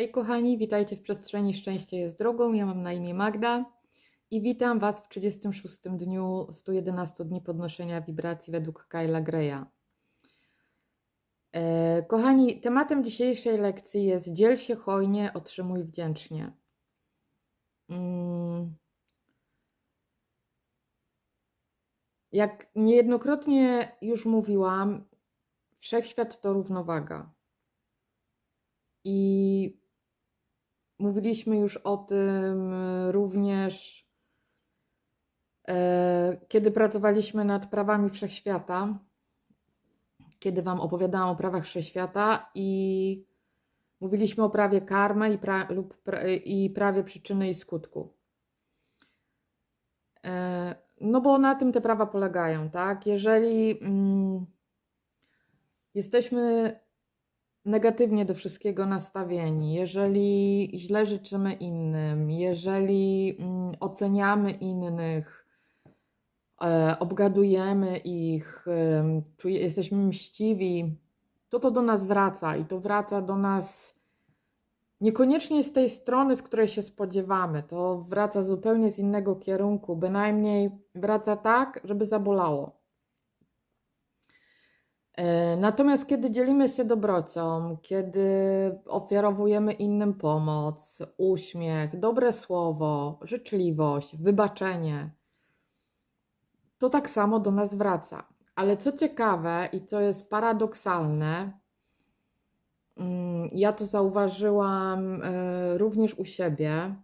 Hej kochani, witajcie w przestrzeni Szczęście jest drogą. Ja mam na imię Magda i witam Was w 36 dniu 111 dni podnoszenia wibracji według Kyla Greya. E, kochani, tematem dzisiejszej lekcji jest dziel się hojnie, otrzymuj wdzięcznie. Mm. Jak niejednokrotnie już mówiłam, wszechświat to równowaga. I mówiliśmy już o tym również, e, kiedy pracowaliśmy nad prawami wszechświata, kiedy Wam opowiadałam o prawach wszechświata i mówiliśmy o prawie karmy i, pra, lub pra, i prawie przyczyny i skutku. E, no bo na tym te prawa polegają, tak? Jeżeli mm, jesteśmy negatywnie do wszystkiego nastawieni, jeżeli źle życzymy innym, jeżeli mm, oceniamy innych, e, obgadujemy ich, e, jesteśmy mściwi, to to do nas wraca i to wraca do nas niekoniecznie z tej strony, z której się spodziewamy. To wraca zupełnie z innego kierunku, bynajmniej wraca tak, żeby zabolało. E, Natomiast kiedy dzielimy się dobrocią, kiedy ofiarowujemy innym pomoc, uśmiech, dobre słowo, życzliwość, wybaczenie, to tak samo do nas wraca. Ale co ciekawe i co jest paradoksalne, mm, ja to zauważyłam e, również u siebie.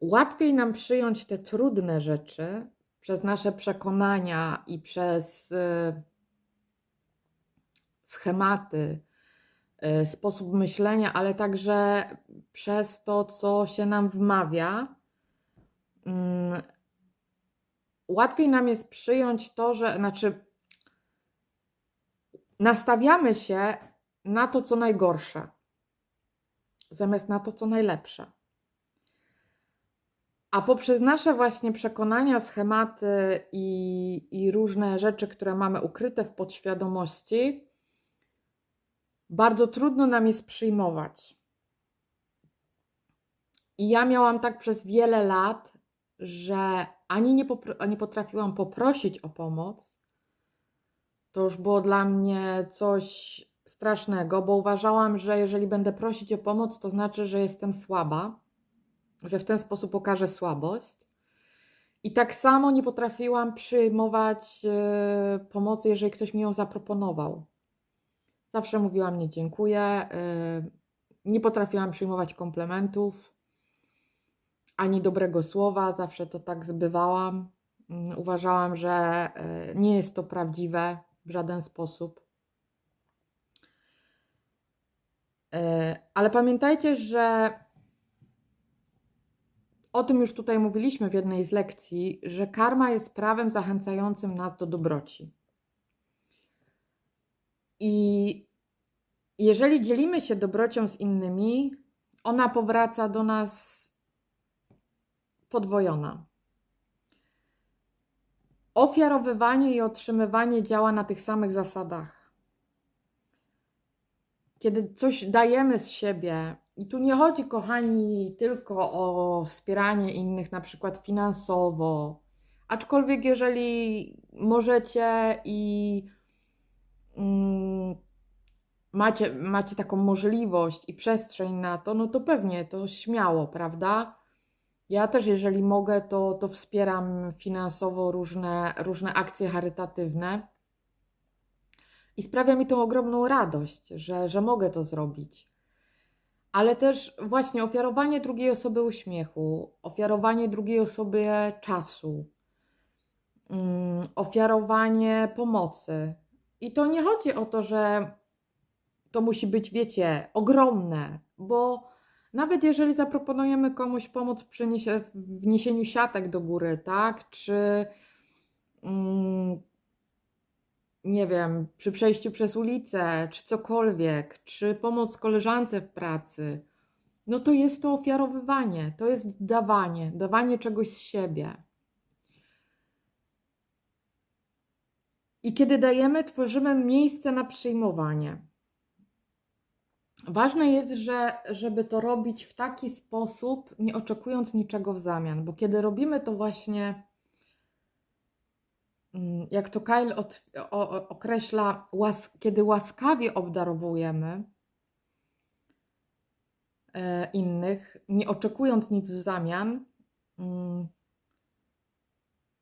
Łatwiej nam przyjąć te trudne rzeczy, przez nasze przekonania i przez y, schematy, y, sposób myślenia, ale także przez to, co się nam wmawia, mm, łatwiej nam jest przyjąć to, że znaczy nastawiamy się na to, co najgorsze, zamiast na to, co najlepsze. A poprzez nasze właśnie przekonania, schematy i, i różne rzeczy, które mamy ukryte w podświadomości, bardzo trudno nam jest przyjmować. I ja miałam tak przez wiele lat, że ani nie, nie potrafiłam poprosić o pomoc. To już było dla mnie coś strasznego, bo uważałam, że jeżeli będę prosić o pomoc, to znaczy, że jestem słaba że w ten sposób okażę słabość. I tak samo nie potrafiłam przyjmować e, pomocy, jeżeli ktoś mi ją zaproponował. Zawsze mówiłam nie dziękuję. E, nie potrafiłam przyjmować komplementów ani dobrego słowa, zawsze to tak zbywałam. Mm, uważałam, że e, nie jest to prawdziwe w żaden sposób. Ale pamiętajcie, że o tym już tutaj mówiliśmy w jednej z lekcji, że karma jest prawem zachęcającym nas do dobroci. I jeżeli dzielimy się dobrocią z innymi, ona powraca do nas podwojona. Ofiarowywanie i otrzymywanie działa na tych samych zasadach. Kiedy coś dajemy z siebie, i tu nie chodzi, kochani, tylko o wspieranie innych, na przykład finansowo. Aczkolwiek, jeżeli możecie i mm, macie, macie taką możliwość i przestrzeń na to, no to pewnie to śmiało, prawda? Ja też, jeżeli mogę, to, to wspieram finansowo różne, różne akcje charytatywne. I sprawia mi to ogromną radość, że, że mogę to zrobić ale też właśnie ofiarowanie drugiej osoby uśmiechu, ofiarowanie drugiej osobie czasu, mm, ofiarowanie pomocy. I to nie chodzi o to, że to musi być, wiecie, ogromne, bo nawet jeżeli zaproponujemy komuś pomoc przy wniesieniu siatek do góry, tak, czy mm, nie wiem, przy przejściu przez ulicę, czy cokolwiek, czy pomoc koleżance w pracy, no to jest to ofiarowywanie, to jest dawanie, dawanie czegoś z siebie. I kiedy dajemy, tworzymy miejsce na przyjmowanie. ważne jest, że, żeby to robić w taki sposób, nie oczekując niczego w zamian, bo kiedy robimy to właśnie, jak to Kyle od, o- określa, łas, kiedy łaskawie obdarowujemy e, innych, nie oczekując nic w zamian, mm,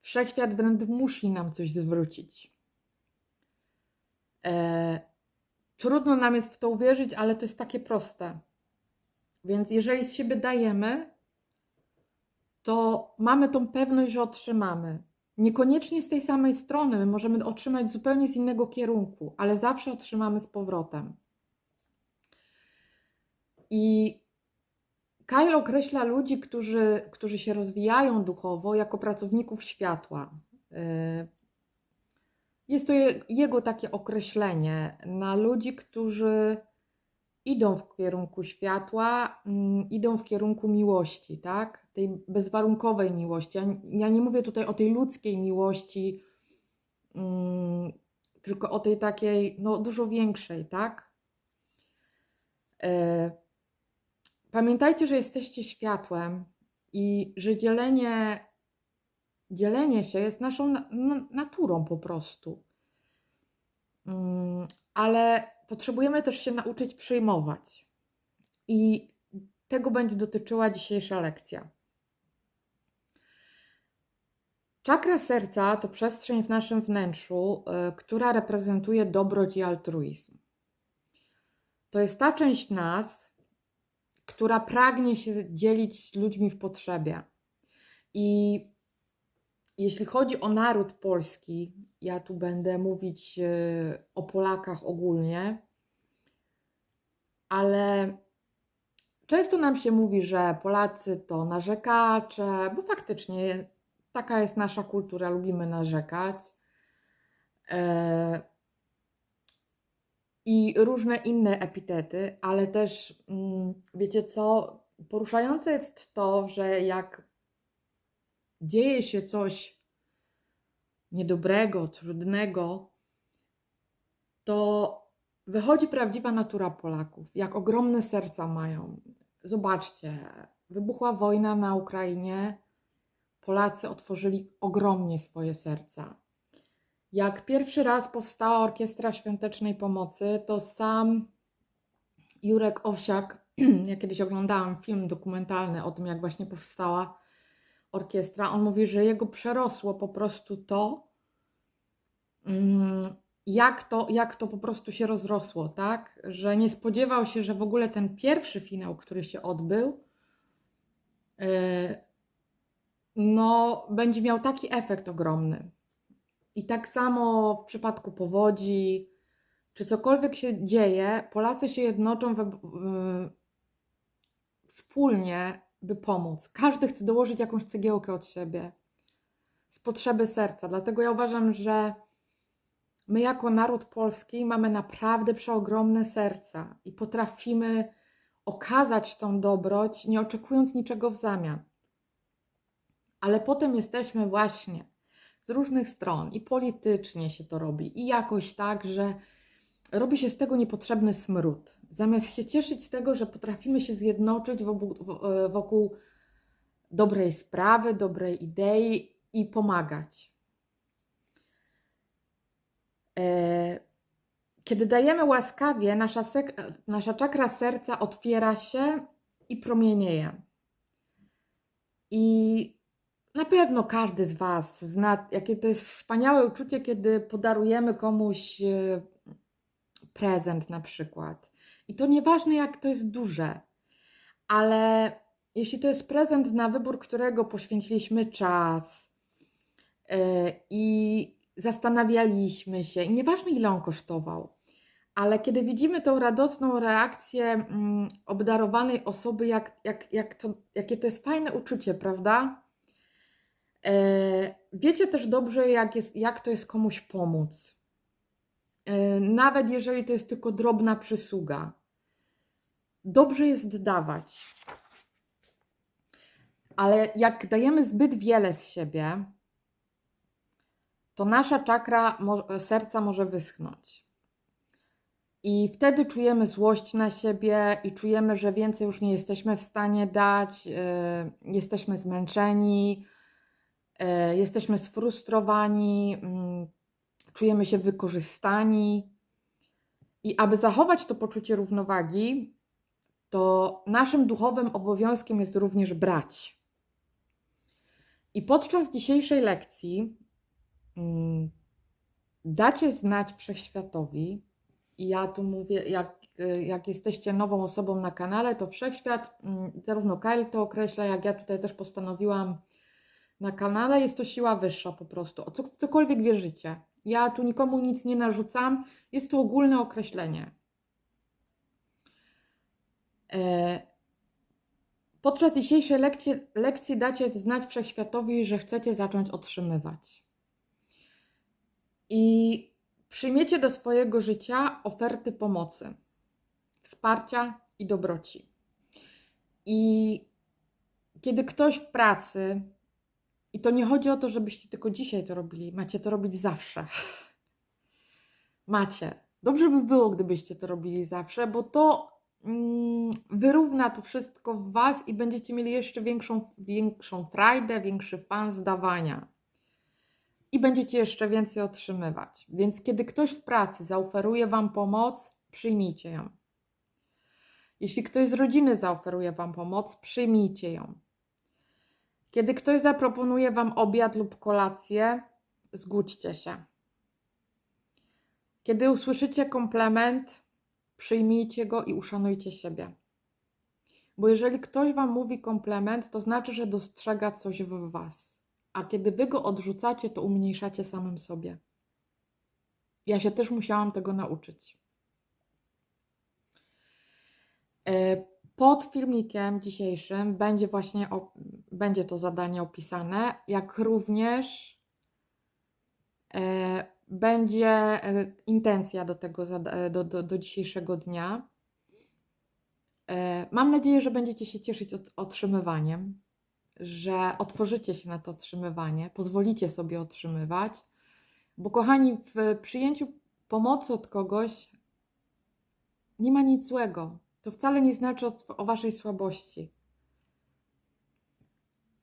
wszechświat wręcz musi nam coś zwrócić. E, trudno nam jest w to uwierzyć, ale to jest takie proste. Więc jeżeli z siebie dajemy, to mamy tą pewność, że otrzymamy. Niekoniecznie z tej samej strony, my możemy otrzymać zupełnie z innego kierunku, ale zawsze otrzymamy z powrotem. I Kyle określa ludzi, którzy, którzy się rozwijają duchowo, jako pracowników światła. Y, Jest to je- jego takie określenie na ludzi, którzy idą w kierunku światła, mm, idą w kierunku miłości, tak? Tej bezwarunkowej miłości. Ja, nie mówię tutaj o tej ludzkiej miłości, mm, tylko o tej takiej, no, dużo większej, tak? E, Pamiętajcie, że jesteście światłem i że dzielenie, dzielenie się jest naszą na- na- naturą po prostu. Mm, Ale potrzebujemy też się nauczyć przyjmować. I tego będzie dotyczyła dzisiejsza lekcja. Czakra serca to przestrzeń w naszym wnętrzu, y, która reprezentuje dobroć i altruizm. To jest ta część nas, która pragnie się dzielić z ludźmi w potrzebie. I jeśli chodzi o naród polski, ja tu będę mówić y, o Polakach ogólnie, ale często nam się mówi, że Polacy to narzekacze, bo faktycznie taka jest nasza kultura, lubimy narzekać. E, I różne inne epitety, ale też mm, wiecie co? Poruszające jest to, że jak dzieje się coś niedobrego, trudnego, to wychodzi prawdziwa natura Polaków, jak ogromne serca mają. Zobaczcie, wybuchła wojna na Ukrainie, Polacy otworzyli ogromnie swoje serca. Jak pierwszy raz powstała Orkiestra Świątecznej Pomocy, to sam Jurek Owsiak, ja kiedyś oglądałam film dokumentalny o tym, jak właśnie powstała orkiestra, on mówi, że jego przerosło po prostu to, mm, jak to, jak to po prostu się rozrosło, tak? Że nie spodziewał się, że w ogóle ten pierwszy finał, który się odbył, yy, no, będzie miał taki efekt ogromny. I tak samo w przypadku powodzi, czy cokolwiek się dzieje, Polacy się jednoczą we, w, wspólnie, by pomóc. Każdy chce dołożyć jakąś cegiełkę od siebie, z potrzeby serca. Dlatego ja uważam, że my jako naród polski mamy naprawdę przeogromne serca i potrafimy okazać tą dobroć, nie oczekując niczego w zamian. Ale potem jesteśmy właśnie z różnych stron i politycznie się to robi, i jakoś tak, że robi się z tego niepotrzebny smród. Zamiast się cieszyć z tego, że potrafimy się zjednoczyć wokół, wo- wokół dobrej sprawy, dobrej idei i pomagać. E, Kiedy dajemy łaskawie, nasza, sek- nasza czakra serca otwiera się i promienieje. I na pewno każdy z Was zna, jakie to jest wspaniałe uczucie, kiedy podarujemy komuś e, prezent na przykład. I to nieważne, jak to jest duże, ale jeśli to jest prezent na wybór, którego poświęciliśmy czas yy, i zastanawialiśmy się, i nieważne ile on kosztował, ale kiedy widzimy tą radosną reakcję mm, obdarowanej osoby, jak, jak, jak to, jakie to jest fajne uczucie, prawda? Yy, wiecie też dobrze, jak, jest, jak to jest komuś pomóc. Yy, Nawet jeżeli to jest tylko drobna przysługa. Dobrze jest dawać. Ale jak dajemy zbyt wiele z siebie, to nasza czakra serca może wyschnąć. I wtedy czujemy złość na siebie i czujemy, że więcej już nie jesteśmy w stanie dać, yy, jesteśmy zmęczeni, yy, jesteśmy sfrustrowani, yy, czujemy się wykorzystani. I aby zachować to poczucie równowagi, to naszym duchowym obowiązkiem jest również brać. I podczas dzisiejszej lekcji mm, dacie znać wszechświatowi, i ja tu mówię, jak, jak jesteście nową osobą na kanale, to wszechświat, mm, zarówno Kyle to określa, jak ja tutaj też postanowiłam na kanale, jest to siła wyższa po prostu, o cokolwiek wierzycie. Ja tu nikomu nic nie narzucam, jest to ogólne określenie. E, Podczas dzisiejszej lekcji, lekcji dacie znać wszechświatowi, że chcecie zacząć otrzymywać. I przyjmiecie do swojego życia oferty pomocy, wsparcia i dobroci. I kiedy ktoś w pracy, i to nie chodzi o to, żebyście tylko dzisiaj to robili, macie to robić zawsze. Macie. Dobrze by było, gdybyście to robili zawsze, bo to wyrówna to wszystko w Was i będziecie mieli jeszcze większą, większą frajdę, większy fan z dawania. I będziecie jeszcze więcej otrzymywać. Więc kiedy ktoś w pracy zaoferuje Wam pomoc, przyjmijcie ją. Jeśli ktoś z rodziny zaoferuje Wam pomoc, przyjmijcie ją. Kiedy ktoś zaproponuje Wam obiad lub kolację, zgódźcie się. Kiedy usłyszycie komplement, przyjmijcie go i uszanujcie siebie. Bo jeżeli ktoś Wam mówi komplement, to znaczy, że dostrzega coś w Was. A kiedy Wy go odrzucacie, to umniejszacie samym sobie. Ja się też musiałam tego nauczyć. E, Pod filmikiem dzisiejszym będzie właśnie będzie to zadanie opisane, jak również e, będzie e, intencja do tego e, do, do, do dzisiejszego dnia. E, Mam nadzieję, że będziecie się cieszyć od, otrzymywaniem, że otworzycie się na to otrzymywanie, pozwolicie sobie otrzymywać, bo kochani, w przyjęciu pomocy od kogoś nie ma nic złego. To wcale nie znaczy o, o waszej słabości.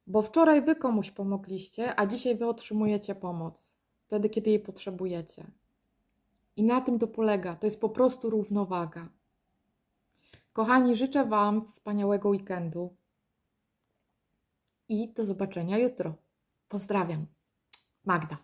Bo wczoraj wy komuś pomogliście, a dzisiaj wy otrzymujecie pomoc. Wtedy, kiedy jej potrzebujecie. I na tym to polega. To jest po prostu równowaga. Kochani, życzę Wam wspaniałego weekendu i do zobaczenia jutro. Pozdrawiam. Magda.